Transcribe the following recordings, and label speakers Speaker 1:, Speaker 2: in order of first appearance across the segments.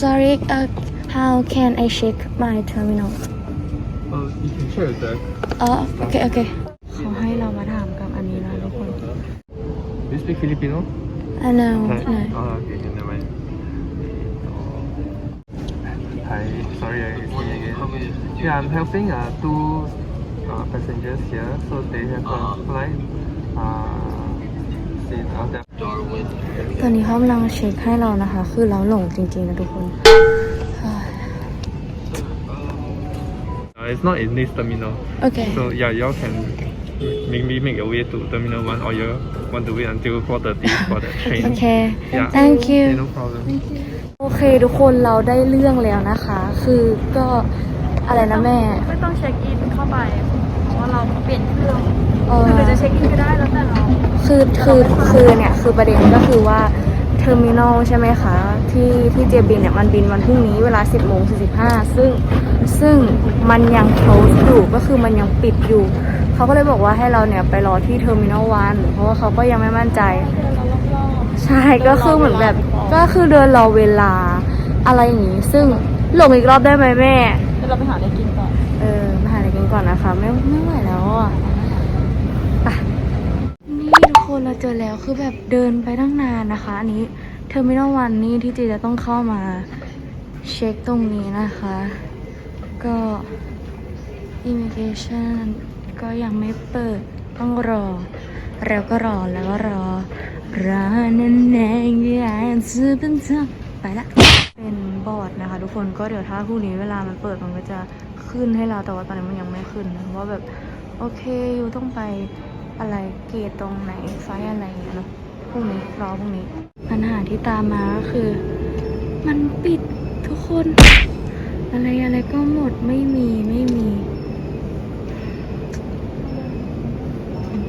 Speaker 1: sorry uh how can I check my terminal
Speaker 2: Uh, you can check with that.
Speaker 1: อ๋อโอเค โอเค เขาให้เรามาถามกับอันนี้นะทุกคน
Speaker 2: Do you speak Filipino?
Speaker 1: อ่า no
Speaker 2: Thai?
Speaker 1: no
Speaker 2: Oh, okay, okay, never mind. Oh. Hi, sorry, I it's me again. Yeah, I'm helping uh, two uh, passengers here, so they have a flight. Uh, see, uh, that-
Speaker 1: ตอนนี้เขากำลังเช็คให้เรานะคะ คือเราหลงจริงๆนะทุกคนเฮ้ย
Speaker 2: uh, it's not in this terminal.
Speaker 1: โอเค
Speaker 2: So yeah, y'all can maybe make your way to terminal one, or you want to wait until 4:30 for the train.
Speaker 1: โอเค
Speaker 2: Yeah.
Speaker 1: thank you
Speaker 2: Okay, no problem.
Speaker 1: โอเคทุกคนเราได้เรื่องแล้วนะคะ คือก็อะไรนะแม่
Speaker 3: ไม่ต้องเช็คอินเข้าไป เพราะว่าเราเปลี่ยนเครื่อง
Speaker 1: เออ
Speaker 3: คือเราจะเช็คอินก็ได้แล้วแต่เรา
Speaker 1: คือคือคือเนี่ยคือประเด็นก็คือว่าเทอร์มินอลใช่ไหมคะที่ที่เจบินเนี่ยมันบินวันพรุ่งนี้เวลา 10โมง45 ซึ่งซึ่งมันยัง close อยู่ก็คือมันยังปิดอยู่ เขาก็เลยบอกว่าให้เราเนี่ยไปรอที่เทอร์มินอลวันเพราะว่าเขาก็ยังไม่มั่นใจ ใช่ก็คือเหมือนแบบก็คือเดินรอเวลาอะไรอย่างนี้ ซึ่งหลงอีกรอบได้ไหมแม่
Speaker 3: เดี๋ยวเราไปหาอะไรกินก่อน
Speaker 1: เออมาหาอะไร ก่อนนะคะ ไม่ไม่ไหวแล้วอะไปนี่ทุกคนเราเจอแล้วคือแบบเดินไปตั้งนานนะคะ อันนี้เทอร์มินอลวันนี่ที่จีจะต้องเข้ามาเช็คตรงนี้นะคะ ก็ immigration ก็ยังไม่เปิดต้องรอ แล้วก็รอแล้วก็รอรอนานๆอย่างจะเป็นเธอไปละเป็น บอร์ดนะคะ ทุกคนก็เดี๋ยวถ้าพรุ่งนี้เวลามันเปิดมันก็จะขึ้นให้เราแต่ว่าตอนนี้มันยังไม่ขึ้นนะว่าแบบโอเคอยู่ต้องไปอะไรเกตตรงไหนไฟล์อะไรอย่างเงี้ยเนาะพรุ่งนี้รอพรุ่งนี้ ปัญหาที่ตามมาก็คือ มันปิดทุกคน อะไรอะไรก็หมดไม่มีไม่มี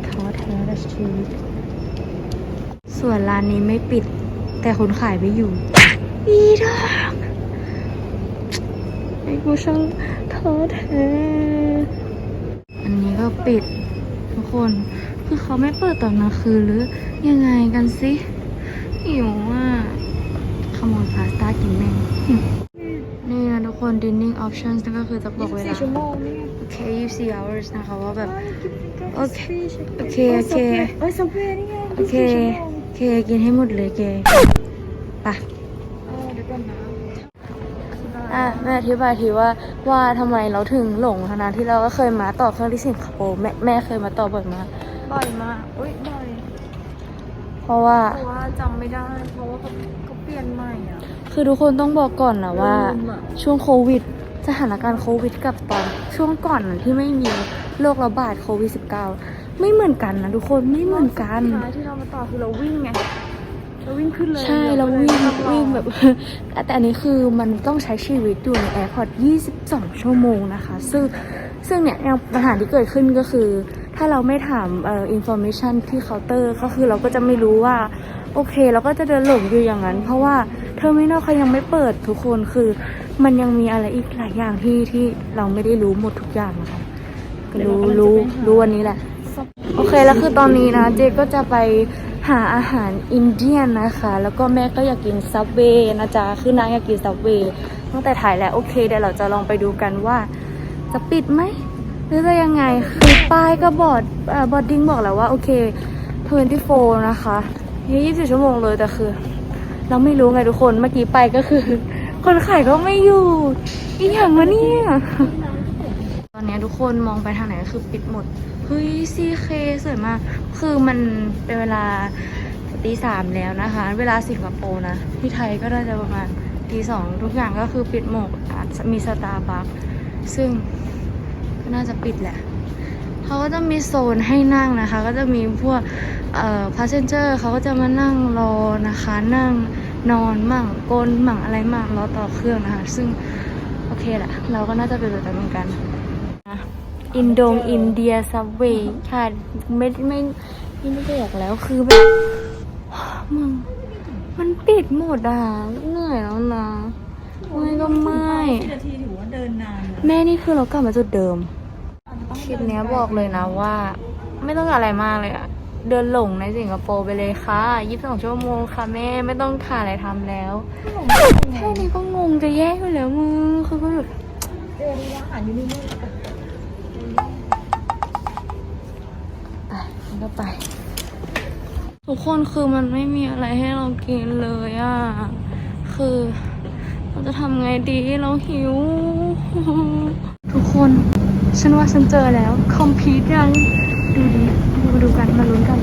Speaker 1: ท้อแท้กับชีวิตส่วนร้านนี้ไม่ปิด แต่คนขายไม่อยู่ อีดอก กูช่างท้อแท้ อันนี้ก็ปิดทุกคน คือเขาไม่เปิดตอนกลางคืนหรือยังไงกันสิหิวอะขโมยพาสต้ากินแม่งนี่นะทุกคน dining options นั่นก็คือจะบอกเวลา
Speaker 3: ชั่วโมงนี่
Speaker 1: โอเค24 hours นะคะว่าแบบ โอเค โอเค โอเค
Speaker 3: เอ้ยซับเวย์นี่ไง
Speaker 1: โอเค โอเค กินให้หมดเลยเกไป
Speaker 3: เออเดี๋ยวก่อนนะ
Speaker 1: อะแม่อธิบายทีว่าว่าทำไมเราถึงหลงขนาดที่เราก็เคยมาต่อเครื่องที่สิงคโปร์แม่แม่เคยมาต่อบ่อยมาก
Speaker 3: บ่อยมากอุ้ยบ่อย
Speaker 1: เพราะว่า
Speaker 3: เพราะว่าจำไม่ได้ เพราะว่าเขาเขาเปลี่ยนใหม่อะ
Speaker 1: คือทุกคนต้องบอกก่อนนะว่า
Speaker 3: ลืมอะ
Speaker 1: ช่วงโควิดสถานการณ์โควิดกับตอนช่วงก่อนที่ไม่มีโรคระบาดโควิด -19 ไม่เหมือนกันนะทุกคนไม่เหมือนกัน
Speaker 3: สุดท้ายที่เรามาต่อคือเราวิ่งไง เราวิ่งขึ้นเลย
Speaker 1: ใช่เรา
Speaker 3: ก็ลย
Speaker 1: วิ่ง
Speaker 3: ต้องรอ
Speaker 1: วิ่งแบบ แต่อันนี้คือมันต้องใช้ชีวิตอยู่ในแอร์พอร์ต 22 ชั่วโมงนะคะ ซึ่งซึ่งเนี่ยยังปัญหาที่เกิดขึ้นก็คือ ถ้าเราไม่ถามเอ่ออินโฟเมชันที่เคาน์เตอร์ก็คือเราก็จะไม่รู้ว่า โอเค เราก็จะเดินหลงอยู่อย่างนั้น เพราะว่าเทอร์มินอลเขายังไม่เปิดทุกคนคือ มันยังมีอะไรอีกหลายอย่างที่ที่เราไม่ได้รู้หมดทุกอย่างนะคะก็รู้รู้รู้วันนี้แหละ โอเคแล้วคือตอนนี้นะเจก็จะไป หาอาหารอินเดียนนะคะ แล้วก็แม่ก็อยากกินซับเวย์นะจ๊ะ คือนางอยากกินซับเวย์ตั้งแต่ถ่ายแล้วโอเคเดี๋ยวเราจะลองไปดูกันว่า จะปิดไหมหรือจะยังไง คือป้ายก็บอดบอดดิ้งบอกแล้วว่า โอเค24นะคะนี่24ชั่วโมงเลยแต่คือ เราไม่รู้ไงทุกคนเมื่อกี้ไปก็คือ คนขายก็ไม่อยู่อีกอย่างวะเนี่ยตอนนี้ทุกคนมองไปทางไหนก็คือปิดหมด เฮ้ยซีเคสวยมาก คือมันเป็นเวลาตีสามแล้วนะคะ เวลาสิงคโปร์นะ ที่ไทยก็น่าจะประมาณตีสองทุกอย่างก็คือปิดหมดอาจจะมีสตาร์บัคซึ่งก็น่าจะปิดแหละเขาก็จะมีโซนให้นั่งนะคะ ก็จะมีพวกเอ่อ passenger เขาก็จะมานั่งรอนะคะ นั่งนอนมั่งกลนมั่งอะไรมั่งรอต่อเครื่องนะคะ ซึ่งโอเคแหละเราก็น่าจะเป็นแบบเหมือนกัน อินโดงอินเดียซับเวย์ค่ะไม่ไม่ไม่ไม่ได้อยากแล้วคือแบบมึงมันปิดหมดอะเหนื่อยแล้วนะไม่ก็ไม่
Speaker 3: นาทีถือว่าเดินนาน
Speaker 1: แม่นี่คือเรากลับมาจุดเดิมคลิปเนี้ยบอกเลยนะว่า ไม่ต้องอะไรมากเลยอะเดินหลงในสิงคโปร์ไปเลยค่ะ22ชั่วโมงค่ะแม่ไม่ต้องหาอะไรทำแล้วแค่นี้ก็งงจะแย่อยู่แล้วมึงคือก็แบบ
Speaker 3: เจอร้านอาหารอยู่นี่
Speaker 1: ก็ไป ทุกคนคือมันไม่มีอะไรให้เรากินเลยอะ คือเราจะทำไงดีเราหิว ทุกคนฉันว่าฉันเจอแล้ว คอมพิวยัง ดูดิมาดูกันมาลุ้นกัน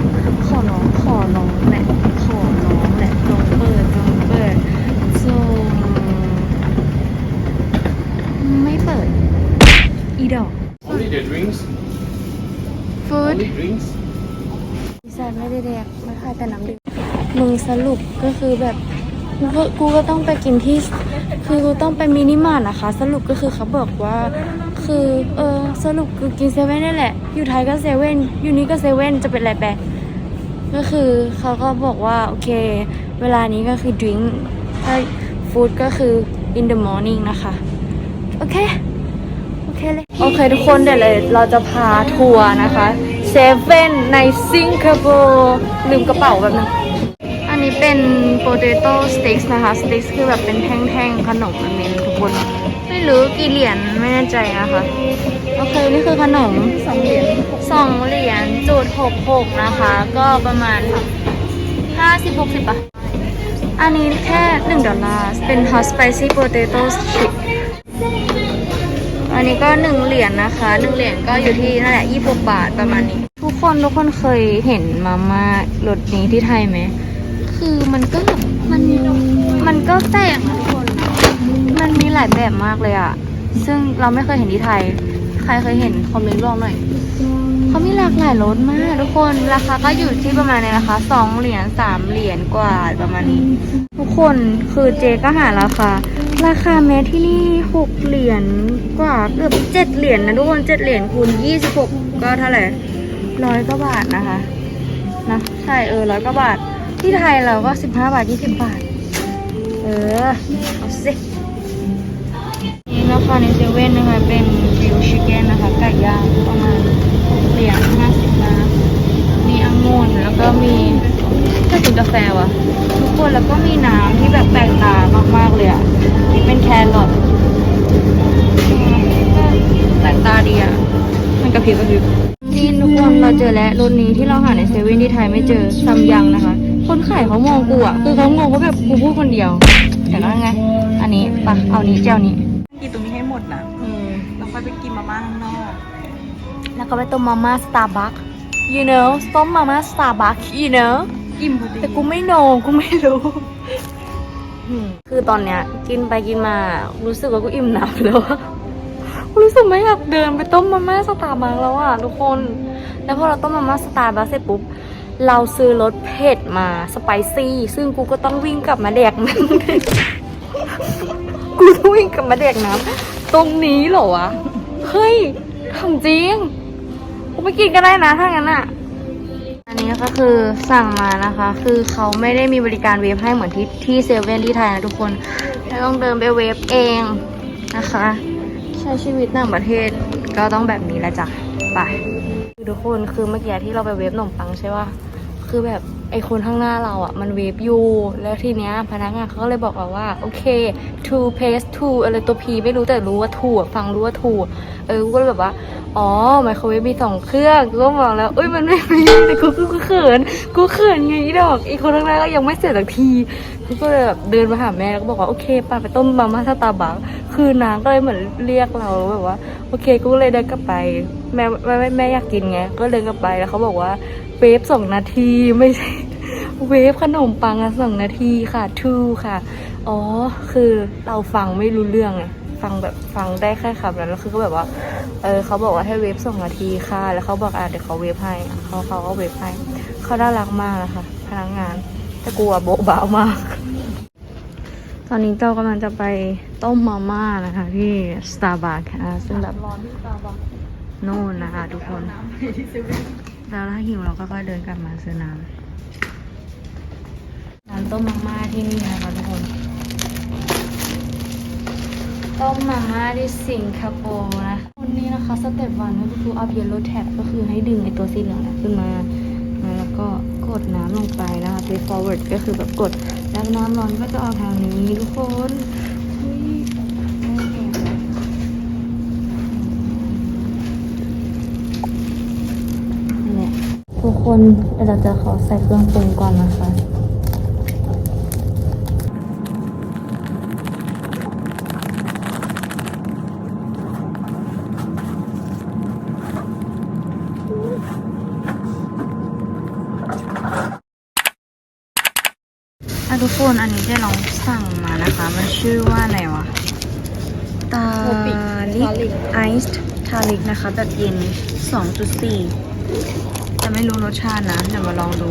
Speaker 1: ขอร้องขอร้องแหละขอร้องแหละลองเปิดลองเปิดโซไม่เปิด อีดอก
Speaker 4: Only the drinks.
Speaker 1: ฟูด
Speaker 4: Only drinks.
Speaker 1: ดไม่ได้แดกไม่ค่อยแต่น้ำดื่มมึงสรุปก็คือแบบกูก็กูก็ต้องไปกินที่ คือกูต้องไปมินิมาร์ทนะคะ สรุปก็คือเขาบอกว่า คือเออสรุปคือกินเซเว่นนี่แหละ อยู่ไทยก็เซเว่นอยู่นี้ก็เซเว่นจะเป็นอะไรไปก็คือเขาก็บอกว่า โอเค เวลานี้ก็คือดื่มถ้าฟู้ดก็คือ in the morning นะคะ โอเค โอเคเลย โอเคทุกคนเดี๋ยวเลยเราจะพาทัวร์นะคะ เซเว่นในสิงคโปร์ลืมกระเป๋าแบบนึงอันนี้เป็น potato sticks นะคะ sticks คือแบบเป็นแท่งๆ ขนมอันนี้ทุกคน ไม่รู้กี่เหรียญไม่แน่ใจนะคะ โอเค นี่คือขนม
Speaker 3: สองเหรียญ
Speaker 1: สองเหรียญจุดหกหกนะคะ ก็ประมาณห้าสิบหกสิบอะอันนี้แค่หนึ่งดอลลาร์เป็น hot spicy potato chip อันนี้ก็หนึ่งเหรียญนะคะหนึ่งเหรียญก็อยู่ที่นั่นแหละยี่สิบบาทประมาณนี้ ทุกคนทุกคนเคยเห็นมาม่ารสนี้ที่ไทยไหม คือมันก็แบบมันมันก็แปลกนะทุกคน มันมีหลายแบบมากเลยอะซึ่งเราไม่เคยเห็นที่ไทย ใครเคยเห็นคอมเมนต์บอกหน่อยเขามีหลากหลายรสมากทุกคนราคาก็อยู่ที่ประมาณนี้นะคะสองเหรียญสามเหรียญกว่าประมาณนี้ ทุกคนคือเจก็หาราคา ราคาแม้ที่นี่หกเหรียญกว่าเกือบเจ็ดเหรียญนะทุกคนเจ็ดเหรียญคูณยี่สิบหกก็เท่าไหร่ร้อยกว่าบาทนะคะนะใช่เออร้อยกว่าบาท ที่ไทยเราก็สิบห้าบาทยี่สิบบาท เออเอาสินี่นะคะในเซเว่นนะคะเป็นฟิวชิคเก้นนะคะไก่ย่างประมาณเหรียญห้าสิบนะมีองุ่นแล้วก็มีถ้ากินกาแฟวะ คนแล้วก็มีน้ำที่แบบแปลกตามากๆเลยอะนี่เป็นแครอทแปลกตาดีอะมันกระพริบกระพริบนี่ทุกคนเราเจอแล้วรถนี้ที่เราหาในเซเว่นที่ไทยไม่เจอซัมยังนะคะ คนขายเขามองกูอะคือเขางงว่าแบบกูพูดคนเดียว แต่ก็ไง อันนี้ปะเอานี้เจ้านี้
Speaker 3: กินตรงนี้ให้หมดนะ
Speaker 1: อืม
Speaker 3: แล้วค่อยไปกินมาม่าข้างนอก
Speaker 1: แล้วก็ไปต้มมาม่าสตาร์บัค you know ต้มมาม่าสตาร์บัค you know
Speaker 3: อิ่มพอดี
Speaker 1: แต่กูไม่โนกูไม่รู้อืมคือตอนเนี้ย กินไปกินมา รู้สึกว่ากูอิ่มหนำแล้วอะรู้สึกไม่อยากเดินไปต้มมาม่าสตาร์บัคแล้วอะทุกคน แล้วพอเราต้มมาม่าสตาร์บัคเสร็จปุ๊บเราซื้อรสเผ็ดมาสไปซี่ ซึ่งกูก็ต้องวิ่งกลับมาแดกน้ำกูต้องวิ่งกลับมาแดกน้ำตรงนี้เหรอวะ เฮ้ยทำจริง กูไม่กินก็ได้นะถ้างั้นอะ อันนี้ก็คือสั่งมานะคะ คือเขาไม่ได้มีบริการเวฟให้เหมือนที่ที่เซเว่นที่ไทยนะทุกคนเราต้องเดินไปเวฟเองนะคะ ใช้ชีวิตต่างประเทศก็ต้องแบบนี้แหละจ้ะไปทุกคนคือเมื่อกี้ที่เราไปเวฟขนมปังใช่ป่ะ คือแบบไอคนข้างหน้าเราอะมันเวฟอยู่แล้วทีเนี้ยพนักงานเขาก็เลยบอกเราว่า โอเค two paste two อะไรตัว p ไม่รู้แต่รู้ว่า two อะฟังรู้ว่า two เออก็เลยแบบว่าอ๋อไมโครเวฟมีสองเครื่องกูก็บอกแล้วเอ้ยมันไม่มีแต่กูกูเขินกูเขินไงดอกอีกคนข้างหน้าก็ยังไม่เสร็จสักทีกูก็เลยแบบเดินมาหาแม่แล้วก็บอกว่าโอเคป่ะไปต้มมาม่าสตาร์บัคคือนางก็เลยเหมือนเรียกเราแบบว่า โอเคกูเลยเดินกลับไป แม่แม่แม่แม่อยากกินไงก็เดินกลับไปแล้วเขาบอกว่า เวฟสองนาทีไม่ใช่เวฟขนมปังอะสองนาทีค่ะ two ค่ะ อ๋อ คือเราฟังไม่รู้เรื่องไงฟังแบบฟังได้แค่คำนั้นแล้วคือก็แบบว่า เออเขาบอกว่าให้เวฟสองนาทีค่ะ แล้วเขาบอกอะเดี๋ยวเขาเวฟให้อะเขาเขาก็เวฟให้เขาน่ารักมากนะคะพนักงานแต่กลัวโบ๊ะบ้ามาก ตอนนี้เจ้ากำลังจะไปต้มมาม่านะคะ ที่ Starbucks นะคะซึ่งแบบ
Speaker 3: ร้อนที่ตาบัก
Speaker 1: โน่นนะคะทุกคน
Speaker 3: น้ำที่เซเว่น
Speaker 1: แล้วถ้าหิวเราก็ค่อยเดินกลับมาซื้อน้ำร้านต้มมาม่าที่นี่นะคะทุกคน ต้มมาม่าที่สิงคโปร์นะคนนี้นะคะสเต็ปวันก็คืออัพเยลโล่แท็บก็คือให้ดึงไอตัวสีเหลืองขึ้นมา แล้วก็กดน้ำลงไปนะคะ play forward ก็คือแบบกด แล้วน้ำร้อนก็จะออกทางนี้ทุกคนอุ๊ยน่าแก่นั่นแหละทุก คนเดี๋ยวเราจะขอใส่เครื่องปรุงก่อนนะคะอะทุกคนอันนี้เจ๊ลองสั่งมานะคะ มันชื่อว่าอะไรวะ ตาลิกไอซ์ทาลิกนะคะ แบบเย็น 2.4 แต่ไม่รู้รสชาตินะ เดี๋ยวมาลองดู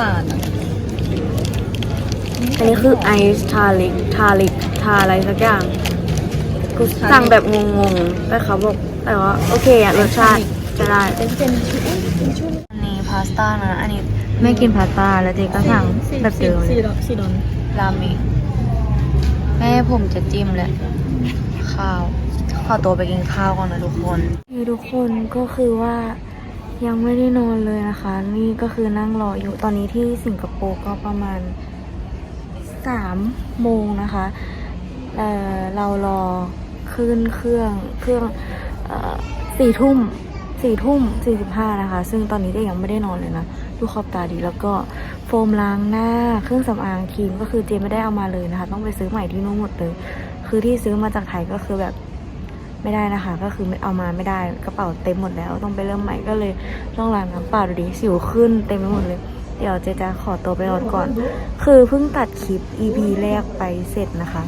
Speaker 1: ตาลอันนี้คือไอซ์ทาลิก ทาลิก ทาอะไรสักอย่างกูสั่งแบบงงๆแต่เขาบอกแต่ว่าโอเคอะรสชาติจะได้
Speaker 3: เป็นเป็นชุดเป็นชุด
Speaker 1: อันนี้พาสต้านะ อันนี้ไม่กินพาสต้าแล้วเจ๊ก็สั่งแบบเดิมเลย
Speaker 3: สี่ดอกสี่ดอน
Speaker 1: ราเมงแม่ผมจะจิ้มแหละ ข้าว ขอตัวไปกินข้าวก่อนนะทุกคนคือทุกคนก็คือว่า ยังไม่ได้นอนเลยนะคะ นี่ก็คือนั่งรออยู่ตอนนี้ที่สิงคโปร์ก็ประมาณสามโมงนะคะเเรารอขึ้นเครื่องเครื่องสี่ทุ่มสี่ทุ่มสี่สิบห้านะคะ ซึ่งตอนนี้ก็ยังไม่ได้นอนเลยนะดูขอบตาดีแล้วก็โฟมล้างหน้าเครื่องสำอางครีมก็คือเจไม่ได้เอามาเลยนะคะ ต้องไปซื้อใหม่ที่นู่นหมดเลย คือที่ซื้อมาจากไทยก็คือแบบ ไม่ได้นะคะ ก็คือไม่เอามาไม่ได้กระเป๋าเต็มหมดแล้วต้องไปเริ่มใหม่ก็เลยต้องล้างน้ำเปล่าดูดิสิวขึ้นเต็มไปหมดเลย เดี๋ยวเจจะขอตัวไปนอนก่อน คือเพิ่งตัดคลิป EP แรกไปเสร็จนะคะ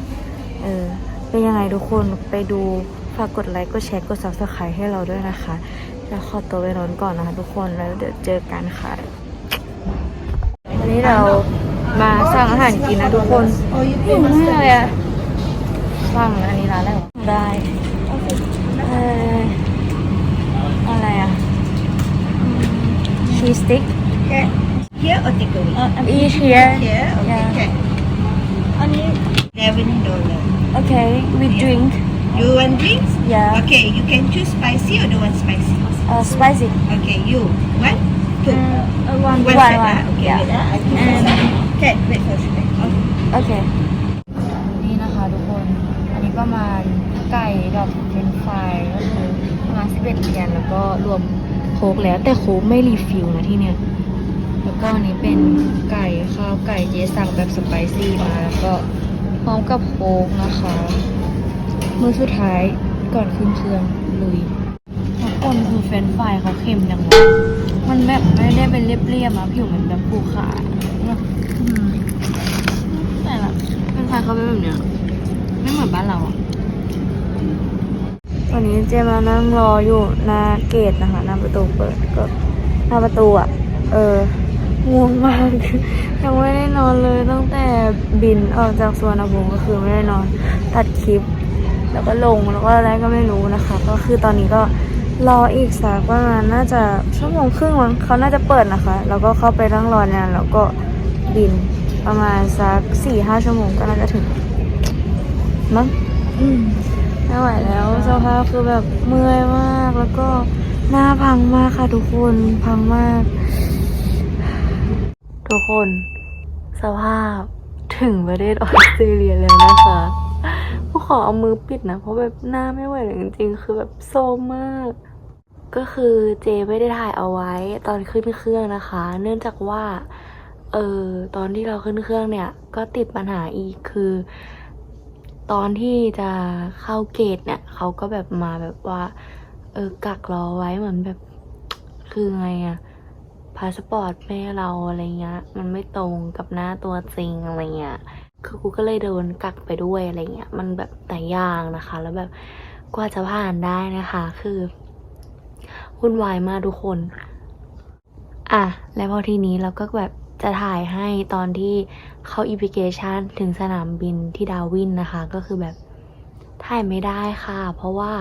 Speaker 1: เออเป็นยังไงทุกคนไปดูฝากกดไลค์กดแชร์กด subscribe ให้เราด้วยนะคะแล้วขอตัวไปนอนก่อนนะคะทุกคนแล้วเดี๋ยวเจอกันค่ะวันนี้เรามาสั่งอาหารกินนะทุกคนหิวมากเลยอะสั่งอันนี้ร้านอะไรวะได้ ชีสติ๊ก
Speaker 4: Okay. Here or takeaway?
Speaker 1: each here
Speaker 4: Here. Okay.
Speaker 1: Yeah.
Speaker 4: Okay.
Speaker 3: อันนี้
Speaker 4: Eleven dollar.
Speaker 1: okay with drink
Speaker 4: You want drinks?
Speaker 1: yeah
Speaker 4: Okay. You can choose spicy or don't want spicy.
Speaker 1: uh, spicy
Speaker 4: Okay. You one, two.
Speaker 3: uh, one
Speaker 4: One
Speaker 1: one,
Speaker 4: set,
Speaker 1: one.
Speaker 4: ah? Okay.
Speaker 1: Yeah.
Speaker 4: Wait, ah. I think
Speaker 3: And-
Speaker 4: so. Okay. Wait for a second. Okay.
Speaker 1: โอเค นี่นะคะทุกคน อันนี้ประมาณไก่กับเฟรนช์ฟรายก็คือประมาณ11เหรียญแล้วก็รวม โค้กแล้วแต่โค้กไม่รีฟิลนะที่เนี่ย แล้วก็อันนี้เป็นไก่ข้าวไก่เจสั่งแบบสไปซี่มาแล้วก็พร้อมกับโค้กนะคะมื้อสุดท้ายก่อนขึ้นเครื่องลุยทุกคนคือเฟรนช์ฟรายเขาเค็มจังวะมันแบบไม่ได้เป็นเรียบๆอะผิวเหมือนแบบภูขาแบบอืมแต่ละเฟรนช์ฟรายเขาเป็นแบบเนี้ยไม่เหมือนบ้านเราอะ ตอนนี้เจมานั่งรออยู่หน้าเกตนะคะหน้าประตูเปิดก็หน้าประตูอะเออง่วงมาก ยังไม่ได้นอนเลยตั้งแต่บินออกจากสวนภูมิก็คือไม่ได้นอนตัดคลิป แล้วก็ลงแล้วก็อะไรก็ไม่รู้นะคะ ก็คือตอนนี้ก็รออีกสักประมาณน่าจะชั่วโมงครึ่งมั้งเขาน่าจะเปิดนะคะ แล้วก็เข้าไปนั่งรอนานแล้วก็บินประมาณสักสี่ห้าชั่วโมงก็น่าจะถึงมั้งอืม ไม่ไหวแล้วสภาพคือแบบเมื่อยมากแล้วก็หน้าพังมากค่ะทุกคนพังมาก ทุกคนสภาพถึงประเทศออสเตรเลียแล้วนะคะผู้ขอเอามือปิดนะ เพราะแบบหน้าไม่ไหวเลยจริงๆ คือแบบโซมมาก ก็คือเจไม่ได้ถ่ายเอาไว้ตอนขึ้นเครื่องนะคะ เนื่องจากว่าเออตอนที่เราขึ้นเครื่องเนี่ย ก็ติดปัญหาอีกคือ ตอนที่จะเข้าเกตเนี่ยเขาก็แบบมาแบบว่า เออกักรอไว้เหมือนแบบคือไงอะพาสปอร์ตแม่เราอะไรเงี้ยมันไม่ตรงกับหน้าตัวจริงอะไรเงี้ยคือกูก็เลยโดนกักไปด้วยอะไรเงี้ยมันแบบแต่ยางนะคะ แล้วแบบกว่าจะผ่านได้นะคะ คือวุ่นวายมากทุกคน อะ แล้วพอทีนี้เราก็แบบ จะถ่ายให้ตอนที่เข้าอีพิเคชันถึงสนามบินที่ดาวินนะคะ ก็คือแบบถ่ายไม่ได้ค่ะ เพราะว่า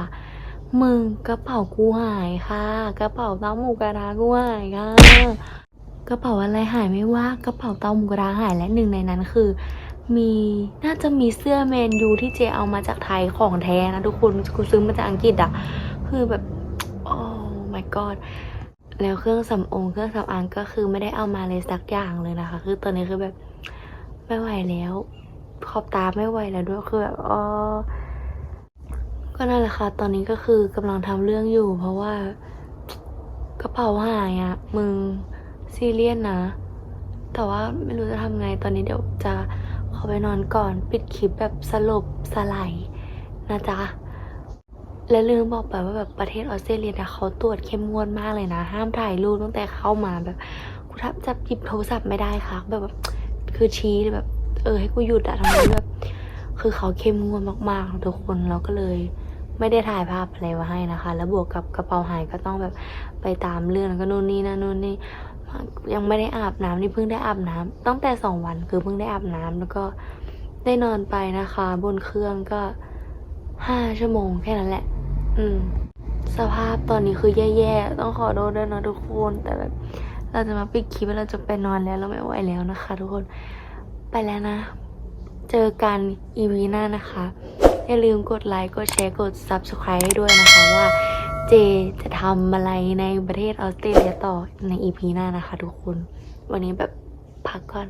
Speaker 1: มึงกระเป๋ากูหายค่ะ กระเป๋าเต้าหมูกระทะกูหายค่ะกระเป๋าอะไรหายไม่ว่ากระเป๋าเต้าหมูกระทะหายและหนึ่งในนั้นคือ มีน่าจะมีเสื้อแมนยูที่เจเอามาจากไทยของแท้นะทุกคนกูซื้อมาจากอังกฤษอะคือแบบโอ้ my god แล้วเครื่องสำอางเครื่องสำอางก็คือไม่ได้เอามาเลยสักอย่างเลยนะคะ คือตอนนี้คือแบบไม่ไหวแล้วขอบตาไม่ไหวแล้วด้วยคือแบบอ๋อก็นั่นแหละค่ะ ตอนนี้ก็คือกำลังทำเรื่องอยู่ เพราะว่ากระเป๋าหายอะ่ะมึงซีเรียสนะแต่ว่าไม่รู้จะทำไงตอนนี้เดี๋ยวจะขอไปนอนก่อน ปิดคลิปแบบสลบสไลด์นะจ๊ะ และลืมบอกไปว่าแบบประเทศออสเตรเลียเนี่ยเขาตรวจเข้มงวดมากเลยนะ ห้ามถ่ายรูปตั้งแต่เข้ามาแบบกูทับจับหยิบโทรศัพท์ไม่ได้ค่ะแบบแบบคือชี้แบบ เออให้กูหยุดอะทำไมแบบคือเขาเข้มงวดมากๆทุกคนเราก็เลยไม่ได้ถ่ายภาพอะไรมาให้นะคะ แล้วบวกกับกระเป๋าหายก็ต้องแบบไปตามเรื่องแล้วก็นู่นนี่นั่นนู่นนี่ยังไม่ได้อาบน้ำนี่เพิ่งได้อาบน้ำตั้งแต่สองวันคือเพิ่งได้อาบน้ำแล้วก็ได้นอนไปนะคะ บนเครื่องก็ห้าชั่วโมงแค่นั้นแหละ อืม สภาพตอนนี้คือแย่ๆ ต้องขอโทษด้วยนะทุกคน แต่แบบเราจะมาปิดคลิปเราจะไปนอนแล้วเราไม่ไหวแล้วนะคะ ทุกคน ไปแล้วนะ เจอกันอีพีหน้านะคะ อย่าลืมกดไลค์ กดแชร์ กด subscribe ให้ด้วยนะคะว่าเจจะทำอะไรในประเทศออสเตรเลียต่อในอีพีหน้านะคะทุกคน วันนี้แบบพักก่อน